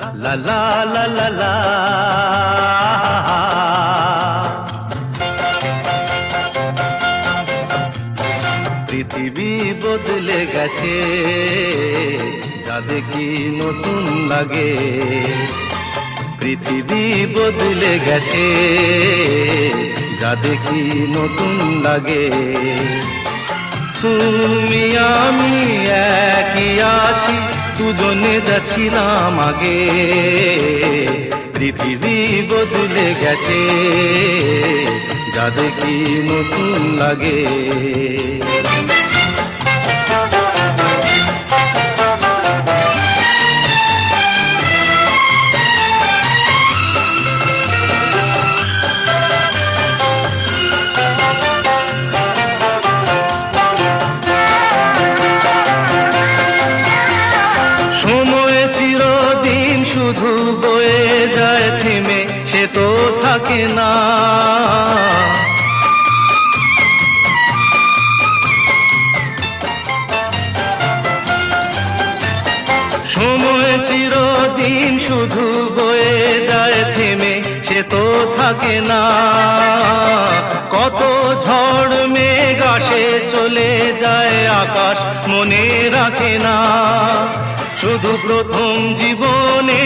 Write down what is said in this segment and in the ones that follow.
লা লা লা লা পৃথিবী বদলে গেছে, যা দেখি নতুন লাগে। পৃথিবী বদলে গেছে, যা দেখি নতুন লাগে। তুমি আমি একই আছি দুজনে যাচ্ছিলাম আগে। পৃথিবী বদলে গেছে যা কি নতুন লাগে। শুধু বয়ে যায় থেমে, সে তো থাকে না। সময় চিরদিন শুধু বয়ে যায় থেমে, সে তো থাকে না। কত ঝড় মেঘ আসে, চলে যায় আকাশ, মনে রাখে না। শুধু প্রথম জীবনের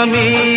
আমি